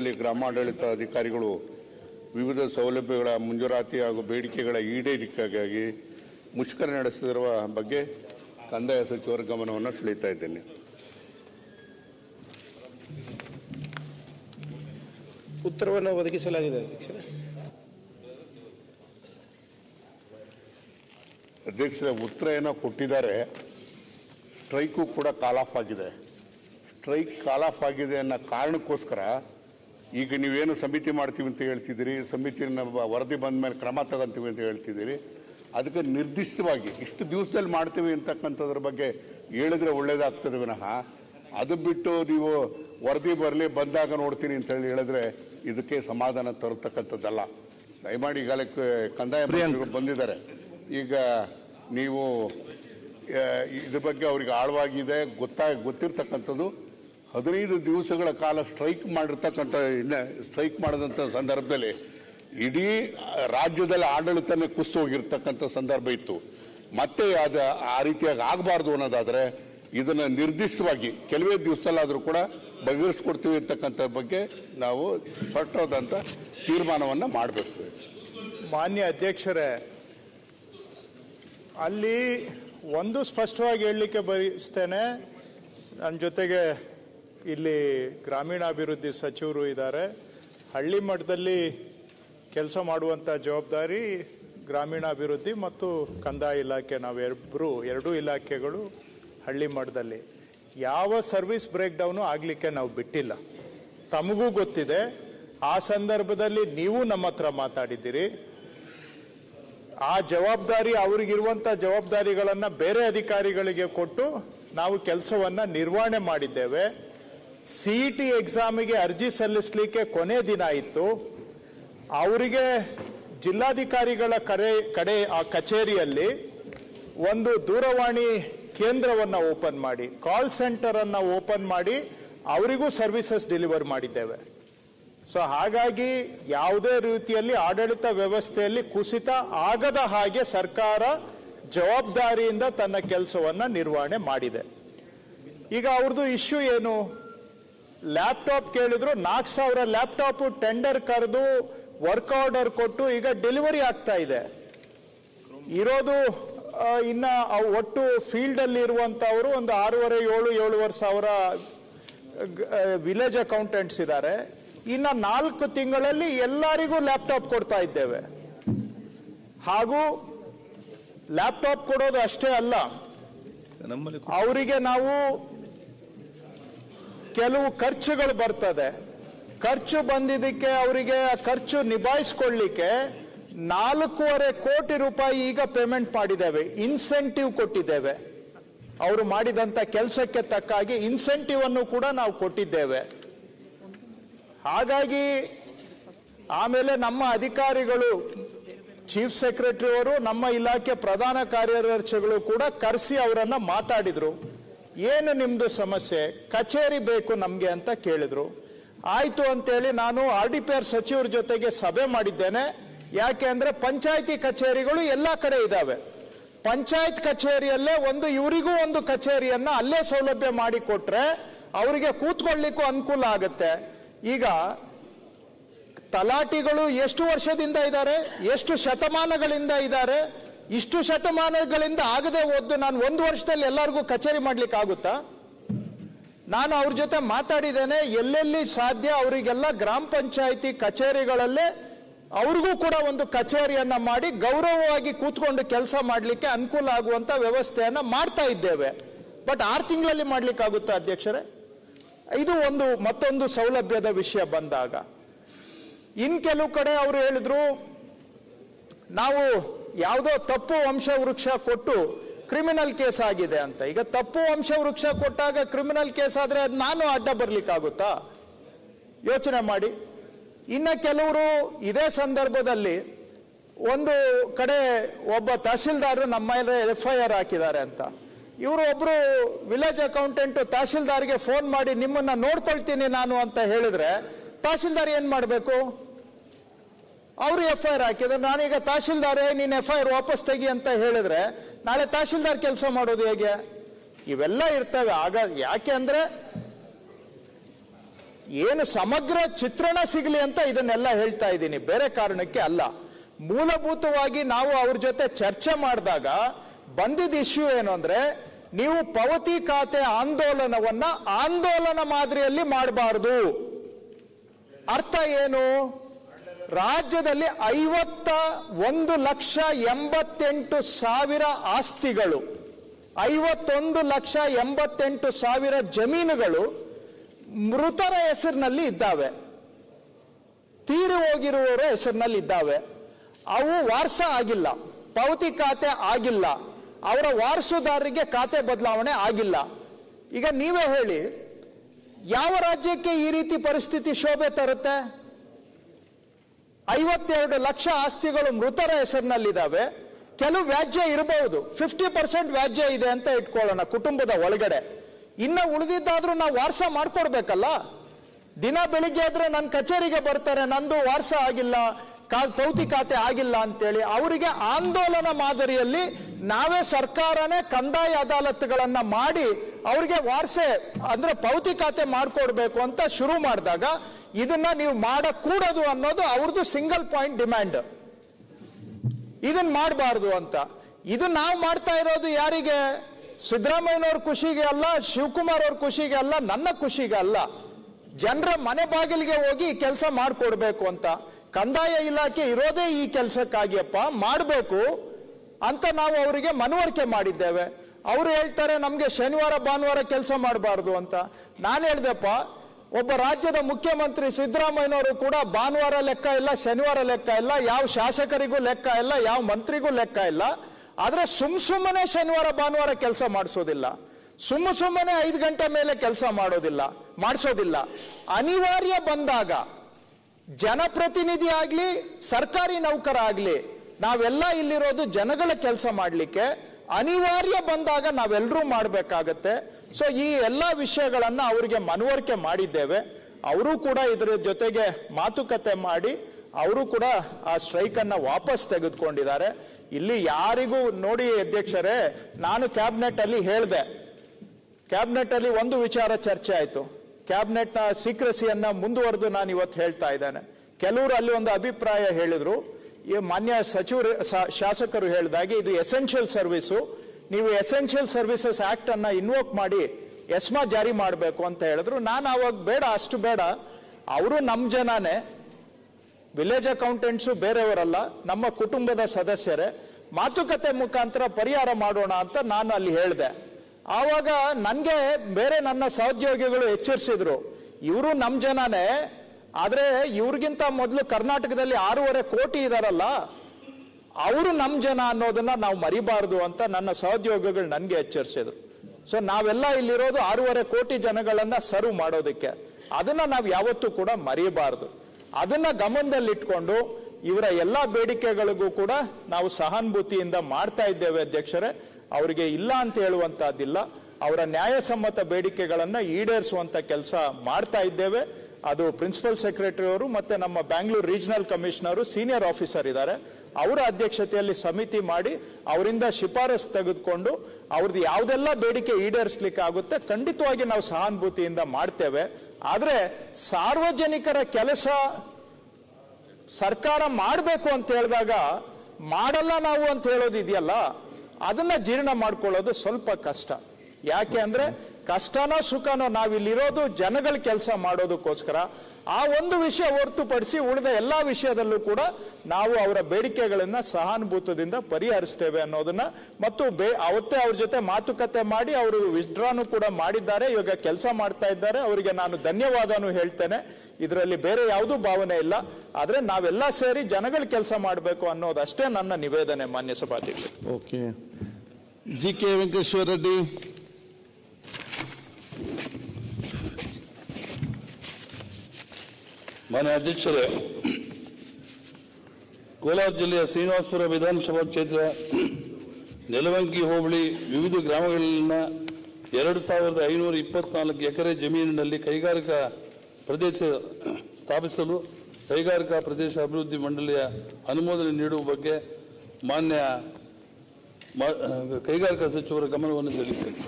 ಇಲ್ಲಿ ಗ್ರಾಮಾಡಳಿತ ಅಧಿಕಾರಿಗಳು ವಿವಿಧ ಸೌಲಭ್ಯಗಳ ಮುಂಜೂರಾತಿ ಹಾಗೂ ಬೇಡಿಕೆಗಳ ಈಡೇರಿಕೆಗಾಗಿ ಮುಷ್ಕರ ನಡೆಸಿರುವ ಬಗ್ಗೆ ಕಂದಾಯ ಸಚಿವರ ಗಮನವನ್ನು ಸೆಳೀತಾ ಇದ್ದೇನೆ. ಉತ್ತರವನ್ನು ಒದಗಿಸಲಾಗಿದೆ ಅಧ್ಯಕ್ಷ ಅಧ್ಯಕ್ಷರ ಉತ್ತರ ಏನೋ ಕೊಟ್ಟಿದ್ದಾರೆ. ಸ್ಟ್ರೈಕು ಕೂಡ ಕಾಲ್ ಆಫ್ ಆಗಿದೆ. ಸ್ಟ್ರೈಕ್ ಕಾಲ್ ಆಫ್ ಆಗಿದೆ ಅನ್ನೋ ಕಾರಣಕ್ಕೋಸ್ಕರ ಈಗ ನೀವೇನು ಸಮಿತಿ ಮಾಡ್ತೀವಿ ಅಂತ ಹೇಳ್ತಿದ್ದೀರಿ ಸಮಿತಿನ ವರದಿ ಬಂದ ಮೇಲೆ ಕ್ರಮ ತಗೊಂತೀವಿ ಅಂತ ಹೇಳ್ತಿದ್ದೀರಿ. ಅದಕ್ಕೆ ನಿರ್ದಿಷ್ಟವಾಗಿ ಇಷ್ಟು ದಿವಸದಲ್ಲಿ ಮಾಡ್ತೀವಿ ಅಂತಕ್ಕಂಥದ್ರ ಬಗ್ಗೆ ಹೇಳಿದ್ರೆ ಒಳ್ಳೇದಾಗ್ತದೆ ವಿನಃ. ಅದು ಬಿಟ್ಟು ನೀವು ವರದಿ ಬರಲಿ ಬಂದಾಗ ನೋಡ್ತೀನಿ ಅಂತ ಹೇಳಿ ಹೇಳಿದ್ರೆ ಇದಕ್ಕೆ ಸಮಾಧಾನ ತರತಕ್ಕಂಥದ್ದಲ್ಲ. ದಯಮಾಡಿ ಈಗಾಗಲೇ ಕಂದಾಯ ಬಂದಿದ್ದಾರೆ. ಈಗ ನೀವು ಇದ್ರ ಬಗ್ಗೆ ಅವ್ರಿಗೆ ಆಳವಾಗಿದೆ ಗೊತ್ತಾಗ ಗೊತ್ತಿರ್ತಕ್ಕಂಥದ್ದು ಹದಿನೈದು ದಿವಸಗಳ ಕಾಲ ಸ್ಟ್ರೈಕ್ ಮಾಡಿರ್ತಕ್ಕಂಥ ಇನ್ನ ಸ್ಟ್ರೈಕ್ ಮಾಡಿದಂಥ ಸಂದರ್ಭದಲ್ಲಿ ಇಡೀ ರಾಜ್ಯದಲ್ಲಿ ಆಡಳಿತನೇ ಕುಸ್ತು ಹೋಗಿರ್ತಕ್ಕಂಥ ಸಂದರ್ಭ ಇತ್ತು. ಮತ್ತೆ ಅದು ಆ ರೀತಿಯಾಗಿ ಆಗಬಾರ್ದು ಅನ್ನೋದಾದರೆ ಇದನ್ನು ನಿರ್ದಿಷ್ಟವಾಗಿ ಕೆಲವೇ ದಿವಸದಲ್ಲಾದರೂ ಕೂಡ ಬಗೆಹರಿಸ್ಕೊಡ್ತೀವಿ ಅಂತಕ್ಕಂಥ ಬಗ್ಗೆ ನಾವು ಸ್ಪಷ್ಟವಾದಂಥ ತೀರ್ಮಾನವನ್ನು ಮಾಡಬೇಕು. ಮಾನ್ಯ ಅಧ್ಯಕ್ಷರೇ, ಅಲ್ಲಿ ಒಂದು ಸ್ಪಷ್ಟವಾಗಿ ಹೇಳಲಿಕ್ಕೆ ಬಯಸ್ತೇನೆ ನನ್ನ ಜೊತೆಗೆ ಇಲ್ಲಿ ಗ್ರಾಮೀಣಾಭಿವೃದ್ಧಿ ಸಚಿವರು ಇದ್ದಾರೆ. ಹಳ್ಳಿ ಮಟ್ಟದಲ್ಲಿ ಕೆಲಸ ಮಾಡುವಂಥ ಜವಾಬ್ದಾರಿ ಗ್ರಾಮೀಣಾಭಿವೃದ್ಧಿ ಮತ್ತು ಕಂದಾಯ ಇಲಾಖೆ ನಾವೆಬ್ಬರು ಎರಡೂ ಇಲಾಖೆಗಳು ಹಳ್ಳಿ ಮಟ್ಟದಲ್ಲಿ. ಯಾವ ಸರ್ವಿಸ್ ಬ್ರೇಕ್ ಡೌನು ಆಗಲಿಕ್ಕೆ ನಾವು ಬಿಟ್ಟಿಲ್ಲ. ತಮಗೂ ಗೊತ್ತಿದೆ. ಆ ಸಂದರ್ಭದಲ್ಲಿ ನೀವು ನಮ್ಮ ಹತ್ರ ಮಾತಾಡಿದ್ದೀರಿ. ಆ ಜವಾಬ್ದಾರಿ ಅವ್ರಿಗಿರುವಂಥ ಜವಾಬ್ದಾರಿಗಳನ್ನು ಬೇರೆ ಅಧಿಕಾರಿಗಳಿಗೆ ಕೊಟ್ಟು ನಾವು ಕೆಲಸವನ್ನು ನಿರ್ವಹಣೆ ಮಾಡಿದ್ದೇವೆ. ಸಿಇಟಿ ಎಕ್ಸಾಮಿಗೆ ಅರ್ಜಿ ಸಲ್ಲಿಸಲಿಕ್ಕೆ ಕೊನೆ ದಿನ ಇತ್ತು. ಅವರಿಗೆ ಜಿಲ್ಲಾಧಿಕಾರಿಗಳ ಕರೆ, ಕಡೆ, ಆ ಕಚೇರಿಯಲ್ಲಿ ಒಂದು ದೂರವಾಣಿ ಕೇಂದ್ರವನ್ನ ಓಪನ್ ಮಾಡಿ, ಕಾಲ್ ಸೆಂಟರ್ ಅನ್ನ ಓಪನ್ ಮಾಡಿ ಅವರಿಗೂ ಸರ್ವಿಸಸ್ ಡೆಲಿವರ್ ಮಾಡಿದ್ದೇವೆ. ಸೊ, ಹಾಗಾಗಿ ಯಾವುದೇ ರೀತಿಯಲ್ಲಿ ಆಡಳಿತ ವ್ಯವಸ್ಥೆಯಲ್ಲಿ ಕುಸಿತ ಆಗದ ಹಾಗೆ ಸರ್ಕಾರ ಜವಾಬ್ದಾರಿಯಿಂದ ತನ್ನ ಕೆಲಸವನ್ನ ನಿರ್ವಹಣೆ ಮಾಡಿದೆ. ಈಗ ಅವ್ರದ್ದು ಇಶ್ಯೂ ಏನು? ಲ್ಯಾಪ್ಟಾಪ್ ಕೇಳಿದ್ರು ನಾಲ್ಕು ಸಾವಿರ ಲ್ಯಾಪ್ಟಾಪು ಟೆಂಡರ್ ಕರೆದು ವರ್ಕ್ ಆರ್ಡರ್ ಕೊಟ್ಟು ಈಗ ಡೆಲಿವರಿ ಆಗ್ತಾ ಇದೆ. ಇರೋದು ಇನ್ನ ಒಟ್ಟು ಫೀಲ್ಡ್ ಅಲ್ಲಿ ಇರುವಂತವರು ಒಂದು ಆರೂವರೆ ಏಳು ಏಳುವರೆ ಸಾವಿರ ವಿಲೇಜ್ ಅಕೌಂಟೆಂಟ್ಸ್ ಇದ್ದಾರೆ. ಇನ್ನ ನಾಲ್ಕು ತಿಂಗಳಲ್ಲಿ ಎಲ್ಲರಿಗೂ ಲ್ಯಾಪ್ಟಾಪ್ ಕೊಡ್ತಾ ಇದ್ದೇವೆ. ಹಾಗೂ ಲ್ಯಾಪ್ಟಾಪ್ ಕೊಡೋದು ಅಷ್ಟೇ ಅಲ್ಲ. ಅವರಿಗೆ ನಾವು ಕೆಲವು ಖರ್ಚುಗಳು ಬರ್ತದೆ. ಖರ್ಚು ಬಂದಿದ್ದಕ್ಕೆ ಅವರಿಗೆ ಆ ಖರ್ಚು ನಿಭಾಯಿಸ್ಕೊಳ್ಳಿಕ್ಕೆ ನಾಲ್ಕೂವರೆ ಕೋಟಿ ರೂಪಾಯಿ ಈಗ ಪೇಮೆಂಟ್ ಮಾಡಿದ್ದೇವೆ. ಇನ್ಸೆಂಟಿವ್ ಕೊಟ್ಟಿದ್ದೇವೆ. ಅವರು ಮಾಡಿದಂತ ಕೆಲಸಕ್ಕೆ ತಕ್ಕಾಗಿ ಇನ್ಸೆಂಟಿವ್ ಅನ್ನು ಕೂಡ ನಾವು ಕೊಟ್ಟಿದ್ದೇವೆ. ಹಾಗಾಗಿ ಆಮೇಲೆ ನಮ್ಮ ಅಧಿಕಾರಿಗಳು ಚೀಫ್ ಸೆಕ್ರೆಟರಿ ಅವರು, ನಮ್ಮ ಇಲಾಖೆ ಪ್ರಧಾನ ಕಾರ್ಯದರ್ಶಿಗಳು ಕೂಡ ಕರೆಸಿ ಅವರನ್ನ ಮಾತಾಡಿದ್ರು. ಏನು ನಿಮ್ಮದು ಸಮಸ್ಯೆ? ಕಚೇರಿ ಬೇಕು ನಮಗೆ ಅಂತ ಕೇಳಿದರು. ಆಯಿತು ಅಂತೇಳಿ ನಾನು ಆರ್ ಡಿ ಪಿ ಆರ್ ಸಚಿವರ ಜೊತೆಗೆ ಸಭೆ ಮಾಡಿದ್ದೇನೆ. ಯಾಕೆ ಅಂದರೆ ಪಂಚಾಯತಿ ಕಚೇರಿಗಳು ಎಲ್ಲ ಕಡೆ ಇದ್ದಾವೆ ಪಂಚಾಯತ್ ಕಚೇರಿಯಲ್ಲೇ ಒಂದು ಇವರಿಗೂ ಒಂದು ಕಚೇರಿಯನ್ನು ಅಲ್ಲೇ ಸೌಲಭ್ಯ ಮಾಡಿಕೊಟ್ರೆ ಅವರಿಗೆ ಕೂತ್ಕೊಳ್ಳಿಕ್ಕೂ ಅನುಕೂಲ ಆಗುತ್ತೆ. ಈಗ ತಲಾಟಿಗಳು ಎಷ್ಟು ವರ್ಷದಿಂದ ಇದ್ದಾರೆ? ಎಷ್ಟು ಶತಮಾನಗಳಿಂದ ಇದ್ದಾರೆ? ಇಷ್ಟು ಶತಮಾನಗಳಿಂದ ಆಗದೆ ಹೋದ್ದು ನಾನು ಒಂದು ವರ್ಷದಲ್ಲಿ ಎಲ್ಲರಿಗೂ ಕಚೇರಿ ಮಾಡ್ಲಿಕ್ಕೆ ಆಗುತ್ತಾ? ನಾನು ಅವ್ರ ಜೊತೆ ಮಾತಾಡಿದ್ದೇನೆ, ಎಲ್ಲೆಲ್ಲಿ ಸಾಧ್ಯ ಅವರಿಗೆಲ್ಲ ಗ್ರಾಮ ಪಂಚಾಯಿತಿ ಕಚೇರಿಗಳಲ್ಲೇ ಅವ್ರಿಗೂ ಕೂಡ ಒಂದು ಕಚೇರಿಯನ್ನ ಮಾಡಿ ಗೌರವವಾಗಿ ಕೂತ್ಕೊಂಡು ಕೆಲಸ ಮಾಡಲಿಕ್ಕೆ ಅನುಕೂಲ ಆಗುವಂತ ವ್ಯವಸ್ಥೆಯನ್ನ ಮಾಡ್ತಾ ಇದ್ದೇವೆ. ಬಟ್ ಆರು ತಿಂಗಳಲ್ಲಿ ಮಾಡ್ಲಿಕ್ಕೆ ಆಗುತ್ತಾ ಅಧ್ಯಕ್ಷರೇ? ಇದು ಒಂದು ಮತ್ತೊಂದು ಸೌಲಭ್ಯದ ವಿಷಯ ಬಂದಾಗ. ಇನ್ ಕೆಲವು ಕಡೆ ಅವರು ಹೇಳಿದ್ರು, ನಾವು ಯಾವುದೋ ತಪ್ಪು ವಂಶವೃಕ್ಷ ಕೊಟ್ಟು ಕ್ರಿಮಿನಲ್ ಕೇಸ್ ಆಗಿದೆ ಅಂತ. ಈಗ ತಪ್ಪು ವಂಶವೃಕ್ಷ ಕೊಟ್ಟಾಗ ಕ್ರಿಮಿನಲ್ ಕೇಸ್ ಆದರೆ ಅದು ನಾನು ಅಡ್ಡ ಬರ್ಲಿಕ್ಕಾಗುತ್ತಾ? ಯೋಚನೆ ಮಾಡಿ. ಇನ್ನ ಕೆಲವರು ಇದೇ ಸಂದರ್ಭದಲ್ಲಿ ಒಂದು ಕಡೆ ಒಬ್ಬ ತಹಶೀಲ್ದಾರ್ ನಮ್ಮ ಮೇಲೆ ಎಫ್ ಐ ಆರ್ ಹಾಕಿದ್ದಾರೆ ಅಂತ. ಇವರು ಒಬ್ರು ವಿಲೇಜ್ ಅಕೌಂಟೆಂಟ್ ತಹಶೀಲ್ದಾರ್ಗೆ ಫೋನ್ ಮಾಡಿ ನಿಮ್ಮನ್ನ ನೋಡ್ಕೊಳ್ತೀನಿ ನಾನು ಅಂತ ಹೇಳಿದ್ರೆ ತಹಶೀಲ್ದಾರ್ ಏನ್ ಮಾಡಬೇಕು? ಅವರು ಎಫ್ ಐ ಆರ್ ಹಾಕಿದ್ರೆ. ನಾನೀಗ ತಹಶೀಲ್ದಾರೇ, ನೀನು ಎಫ್ ಐ ಆರ್ ವಾಪಸ್ ತೆಗಿ ಅಂತ ಹೇಳಿದ್ರೆ ನಾಳೆ ತಹಶೀಲ್ದಾರ್ ಕೆಲಸ ಮಾಡೋದು ಹೇಗೆ? ಇವೆಲ್ಲ ಇರ್ತವೆ. ಆಗ ಯಾಕೆ ಅಂದ್ರೆ ಏನು ಸಮಗ್ರ ಚಿತ್ರಣ ಸಿಗಲಿ ಅಂತ ಇದನ್ನೆಲ್ಲ ಹೇಳ್ತಾ ಇದ್ದೀನಿ. ಬೇರೆ ಕಾರಣಕ್ಕೆ ಅಲ್ಲ. ಮೂಲಭೂತವಾಗಿ ನಾವು ಅವ್ರ ಜೊತೆ ಚರ್ಚೆ ಮಾಡಿದಾಗ ಬಂದಿದ್ದ ಇಶ್ಯೂ ಏನು ಅಂದ್ರೆ ನೀವು ಪಾವತಿ ಖಾತೆ ಆಂದೋಲನವನ್ನ ಆಂದೋಲನ ಮಾದರಿಯಲ್ಲಿ ಮಾಡಬಾರದು. ಅರ್ಥ ಏನು? ರಾಜ್ಯದಲ್ಲಿ ಐವತ್ತ ಒಂದು ಲಕ್ಷ ಎಂಬತ್ತೆಂಟು ಸಾವಿರ ಆಸ್ತಿಗಳು, ಐವತ್ತೊಂದು ಲಕ್ಷ ಎಂಬತ್ತೆಂಟು ಸಾವಿರ ಜಮೀನುಗಳು ಮೃತರ ಹೆಸರಿನಲ್ಲಿ ಇದ್ದಾವೆ. ತೀರಿ ಹೋಗಿರುವವರ ಹೆಸರಿನಲ್ಲಿ ಇದ್ದಾವೆ. ಅವು ವಾರಸ ಆಗಿಲ್ಲ, ಪಾವತಿ ಖಾತೆ ಆಗಿಲ್ಲ, ಅವರ ವಾರಸುದಾರರಿಗೆ ಖಾತೆ ಬದಲಾವಣೆ ಆಗಿಲ್ಲ. ಈಗ ನೀವೇ ಹೇಳಿ, ಯಾವ ರಾಜ್ಯಕ್ಕೆ ಈ ರೀತಿ ಪರಿಸ್ಥಿತಿ ಶೋಭೆ ತರುತ್ತೆ? ಐವತ್ತೆರಡು ಲಕ್ಷ ಆಸ್ತಿಗಳು ಮೃತರ ಹೆಸರಿನಲ್ಲಿದ್ದಾವೆ. ಕೆಲವು ವ್ಯಾಜ್ಯ ಇರಬಹುದು. ಫಿಫ್ಟಿ ಪರ್ಸೆಂಟ್ ವ್ಯಾಜ್ಯ ಇದೆ ಅಂತ ಇಟ್ಕೊಳ್ಳೋಣ ಕುಟುಂಬದ ಒಳಗಡೆ. ಇನ್ನ ಉಳಿದಿದ್ದಾದ್ರೂ ನಾವು ವಾರ್ಸ ಮಾಡ್ಕೊಡ್ಬೇಕಲ್ಲ? ದಿನ ಬೆಳಿಗ್ಗೆ ಆದ್ರೆ ನನ್ನ ಕಚೇರಿಗೆ ಬರ್ತಾರೆ, ನಂದು ವಾರ್ಸ ಆಗಿಲ್ಲ, ಕಾ ಪೌತಿ ಖಾತೆ ಆಗಿಲ್ಲ ಅಂತೇಳಿ. ಅವರಿಗೆ ಆಂದೋಲನ ಮಾದರಿಯಲ್ಲಿ ನಾವೇ ಸರ್ಕಾರನೇ ಕಂದಾಯ ಅದಾಲತ್ಗಳನ್ನ ಮಾಡಿ ಅವ್ರಿಗೆ ವಾರ್ಸೆ ಅಂದ್ರೆ ಪೌತಿ ಖಾತೆ ಮಾಡ್ಕೊಡ್ಬೇಕು ಅಂತ ಶುರು ಮಾಡಿದಾಗ ಇದನ್ನ ನೀವು ಮಾಡಕೂಡದು ಅನ್ನೋದು ಅವ್ರದ್ದು ಸಿಂಗಲ್ ಪಾಯಿಂಟ್ ಡಿಮ್ಯಾಂಡ್ ಇದನ್ನ ಮಾಡಬಾರ್ದು ಅಂತ. ಇದು ನಾವು ಮಾಡ್ತಾ ಇರೋದು ಯಾರಿಗೆ? ಸಿದ್ದರಾಮಯ್ಯನವ್ರ ಖುಷಿಗೆ ಅಲ್ಲ, ಶಿವಕುಮಾರ್ ಅವ್ರ ಖುಷಿಗೆ ಅಲ್ಲ, ನನ್ನ ಖುಷಿಗೆ ಅಲ್ಲ. ಜನರ ಮನೆ ಬಾಗಿಲಿಗೆ ಹೋಗಿ ಕೆಲಸ ಮಾಡಿಕೊಡ್ಬೇಕು ಅಂತ. ಕಂದಾಯ ಇಲಾಖೆ ಇರೋದೇ ಈ ಕೆಲಸಕ್ಕಾಗಿಯಪ್ಪ. ಮಾಡಬೇಕು. ಅಂತ ನಾವು ಅವರಿಗೆ ಮನವರಿಕೆ ಮಾಡಿದ್ದೇವೆ. ಅವರು ಹೇಳ್ತಾರೆ, ನಮಗೆ ಶನಿವಾರ, ಭಾನುವಾರ ಕೆಲಸ ಮಾಡಬಾರ್ದು ಅಂತ. ನಾನು ಹೇಳ್ದೆಪ್ಪ, ಒಬ್ಬ ರಾಜ್ಯದ ಮುಖ್ಯಮಂತ್ರಿ ಸಿದ್ದರಾಮಯ್ಯನವರು ಕೂಡ ಭಾನುವಾರ ಲೆಕ್ಕ ಇಲ್ಲ, ಶನಿವಾರ ಲೆಕ್ಕ ಇಲ್ಲ, ಯಾವ ಶಾಸಕರಿಗೂ ಲೆಕ್ಕ ಇಲ್ಲ, ಯಾವ ಮಂತ್ರಿಗೂ ಲೆಕ್ಕ ಇಲ್ಲ. ಆದರೆ ಸುಮ್ ಸುಮ್ಮನೆ ಶನಿವಾರ, ಭಾನುವಾರ ಕೆಲಸ ಮಾಡಿಸೋದಿಲ್ಲ. ಸುಮ್ಮ ಸುಮ್ಮನೆ ಐದು ಗಂಟೆ ಮೇಲೆ ಕೆಲಸ ಮಾಡೋದಿಲ್ಲ, ಮಾಡಿಸೋದಿಲ್ಲ. ಅನಿವಾರ್ಯ ಬಂದಾಗ, ಜನಪ್ರತಿನಿಧಿ ಆಗಲಿ, ಸರ್ಕಾರಿ ನೌಕರ ಆಗ್ಲಿ ನಾವೆಲ್ಲ ಇಲ್ಲಿರೋದು ಜನಗಳ ಕೆಲಸ ಮಾಡಲಿಕ್ಕೆ ಅನಿವಾರ್ಯ ಬಂದಾಗ ನಾವೆಲ್ಲರೂ ಮಾಡಬೇಕಾಗತ್ತೆ. ಸೊ ಈ ಎಲ್ಲ ವಿಷಯಗಳನ್ನು ಅವರಿಗೆ ಮನವರಿಕೆ ಮಾಡಿದ್ದೇವೆ. ಅವರು ಕೂಡ ಇದರ ಜೊತೆಗೆ ಮಾತುಕತೆ ಮಾಡಿ ಅವರು ಕೂಡ ಆ ಸ್ಟ್ರೈಕನ್ನು ವಾಪಸ್ ತೆಗೆದುಕೊಂಡಿದ್ದಾರೆ. ಇಲ್ಲಿ ಯಾರಿಗೂ ನೋಡಿ ಅಧ್ಯಕ್ಷರೇ, ನಾನು ಕ್ಯಾಬಿನೆಟ್ ಅಲ್ಲಿ ಹೇಳಿದೆ. ಕ್ಯಾಬಿನೆಟ್ ಅಲ್ಲಿ ಒಂದು ವಿಚಾರ ಚರ್ಚೆ ಆಯಿತು. ಕ್ಯಾಬಿನೆಟ್ನ ಸೀಕ್ರೆಸಿಯನ್ನ ಮುಂದುವರೆದು ನಾನು ಇವತ್ತು ಹೇಳ್ತಾ ಇದ್ದೇನೆ. ಕೆಲವರು ಅಲ್ಲಿ ಒಂದು ಅಭಿಪ್ರಾಯ ಹೇಳಿದ್ರು. ಈ ಮಾನ್ಯ ಸಚಿವರು ಶಾಸಕರು ಹೇಳಿದಾಗೆ ಇದು ಎಸೆನ್ಷಿಯಲ್ ಸರ್ವಿಸು ನೀವು ಎಸೆನ್ಷಿಯಲ್ ಸರ್ವಿಸಸ್ ಆಕ್ಟ್ ಅನ್ನ ಇನ್ವೋಕ್ ಮಾಡಿ, ಎಸ್ಮಾ ಜಾರಿ ಮಾಡಬೇಕು ಅಂತ ಹೇಳಿದ್ರು. ನಾನು ಅವಾಗ ಬೇಡ, ಅಷ್ಟು ಬೇಡ. ಅವರು ನಮ್ಮ ಜನನೇ. ವಿಲೇಜ್ ಅಕೌಂಟೆಂಟ್ಸು ಬೇರೆಯವರಲ್ಲ, ನಮ್ಮ ಕುಟುಂಬದ ಸದಸ್ಯರೇ. ಮಾತುಕತೆ ಮುಖಾಂತರ ಪರಿಹಾರ ಮಾಡೋಣ ಅಂತ ನಾನು ಅಲ್ಲಿ ಹೇಳಿದೆ. ಆವಾಗ ನನಗೆ ಬೇರೆ ನನ್ನ ಸಹೋದ್ಯೋಗಿಗಳು ಎಚ್ಚರಿಸಿದ್ರು. ಇವರು ನಮ್ಮ ಜನನೇ. ಆದ್ರೆ ಇವ್ರಿಗಿಂತ ಮೊದಲು ಕರ್ನಾಟಕದಲ್ಲಿ ಆರೂವರೆ ಕೋಟಿ ಇದಾರಲ್ಲ, ಅವರು ನಮ್ಮ ಜನ ಅನ್ನೋದನ್ನ ನಾವು ಮರಿಬಾರ್ದು ಅಂತ ನನ್ನ ಸಹೋದ್ಯೋಗಿಗಳು ನನಗೆ ಎಚ್ಚರಿಸಿದ್ರು. ಸೊ ನಾವೆಲ್ಲ ಇಲ್ಲಿರೋದು ಆರೂವರೆ ಕೋಟಿ ಜನಗಳನ್ನ ಸರ್ವ್ ಮಾಡೋದಕ್ಕೆ. ಅದನ್ನ ನಾವು ಯಾವತ್ತೂ ಕೂಡ ಮರಿಬಾರ್ದು. ಅದನ್ನ ಗಮನದಲ್ಲಿಟ್ಕೊಂಡು ಇವರ ಎಲ್ಲಾ ಬೇಡಿಕೆಗಳಿಗೂ ಕೂಡ ನಾವು ಸಹಾನುಭೂತಿಯಿಂದ ಮಾಡ್ತಾ ಇದ್ದೇವೆ ಅಧ್ಯಕ್ಷರೇ. ಅವರಿಗೆ ಇಲ್ಲ ಅಂತ ಹೇಳುವಂತಹದ್ದಿಲ್ಲ. ಅವರ ನ್ಯಾಯಸಮ್ಮತ ಬೇಡಿಕೆಗಳನ್ನ ಈಡೇರಿಸುವಂತ ಕೆಲಸ ಮಾಡ್ತಾ ಇದ್ದೇವೆ. ಅದು ಪ್ರಿನ್ಸಿಪಲ್ ಸೆಕ್ರೆಟರಿ ಅವರು ಮತ್ತೆ ನಮ್ಮ Bangalore regional commissioner senior officer ಇದ್ದಾರೆ. ಅವರ ಅಧ್ಯಕ್ಷತೆಯಲ್ಲಿ ಸಮಿತಿ ಮಾಡಿ ಅವರಿಂದ ಶಿಫಾರಸು ತೆಗೆದುಕೊಂಡು ಅವ್ರದ್ದು ಯಾವುದೆಲ್ಲ ಬೇಡಿಕೆ ಈಡೇರಿಸ್ಲಿಕ್ಕೆ ಆಗುತ್ತೆ ಖಂಡಿತವಾಗಿ ನಾವು ಸಹಾನುಭೂತಿಯಿಂದ ಮಾಡ್ತೇವೆ. ಆದರೆ ಸಾರ್ವಜನಿಕರ ಕೆಲಸ ಸರ್ಕಾರ ಮಾಡಬೇಕು ಅಂತ ಹೇಳಿದಾಗ ಮಾಡಲ್ಲ ನಾವು ಅಂತ ಹೇಳೋದು ಇದೆಯಲ್ಲ ಅದನ್ನ ಜೀರ್ಣ ಮಾಡ್ಕೊಳ್ಳೋದು ಸ್ವಲ್ಪ ಕಷ್ಟ. ಯಾಕೆ ಅಂದ್ರೆ ಕಷ್ಟನೋ ಸುಖನೋ ನಾವಿಲ್ಲಿರೋದು ಜನಗಳ ಕೆಲಸ ಮಾಡೋದಕ್ಕೋಸ್ಕರ. ಆ ಒಂದು ವಿಷಯ ಹೊರತುಪಡಿಸಿ ಉಳಿದ ಎಲ್ಲ ವಿಷಯದಲ್ಲೂ ಕೂಡ ನಾವು ಅವರ ಬೇಡಿಕೆಗಳನ್ನ ಸಹಾನುಭೂತದಿಂದ ಪರಿಹರಿಸ್ತೇವೆ ಅನ್ನೋದನ್ನ ಮತ್ತು ಬೇ, ಅವತ್ತೇ ಅವ್ರ ಜೊತೆ ಮಾತುಕತೆ ಮಾಡಿ ಅವರು ವಿಸ್ಡ್ರಾನು ಕೂಡ ಮಾಡಿದ್ದಾರೆ. ಇವಾಗ ಕೆಲಸ ಮಾಡ್ತಾ ಇದ್ದಾರೆ. ಅವರಿಗೆ ನಾನು ಧನ್ಯವಾದನು ಹೇಳ್ತೇನೆ. ಇದರಲ್ಲಿ ಬೇರೆ ಯಾವುದೂ ಭಾವನೆ ಇಲ್ಲ. ಆದ್ರೆ ನಾವೆಲ್ಲ ಸೇರಿ ಜನಗಳ ಕೆಲಸ ಮಾಡಬೇಕು ಅನ್ನೋದಷ್ಟೇ ನನ್ನ ನಿವೇದನೆ ಮಾನ್ಯ ಸಭಾಧ್ಯಕ್ಷ okay. G K Venkateshwara Reddy. ಮಾನ್ಯ ಅಧ್ಯಕ್ಷರೇ, ಕೋಲಾರ ಜಿಲ್ಲೆಯ ಶ್ರೀನಿವಾಸಪುರ ವಿಧಾನಸಭಾ ಕ್ಷೇತ್ರ ನೆಲವಂಕಿ ಹೋಬಳಿ ವಿವಿಧ ಗ್ರಾಮಗಳಲ್ಲಿನ ಎರಡು ಸಾವಿರದ ಐನೂರ ಇಪ್ಪತ್ನಾಲ್ಕು ಎಕರೆ ಜಮೀನಿನಲ್ಲಿ ಕೈಗಾರಿಕಾ ಪ್ರದೇಶ ಸ್ಥಾಪಿಸಲು ಕೈಗಾರಿಕಾ ಪ್ರದೇಶ ಅಭಿವೃದ್ಧಿ ಮಂಡಳಿಯ ಅನುಮೋದನೆ ನೀಡುವ ಬಗ್ಗೆ ಮಾನ್ಯ ಕೈಗಾರಿಕಾ ಸಚಿವರ ಗಮನವನ್ನು ಸೆಳೆಯುತ್ತೇನೆ.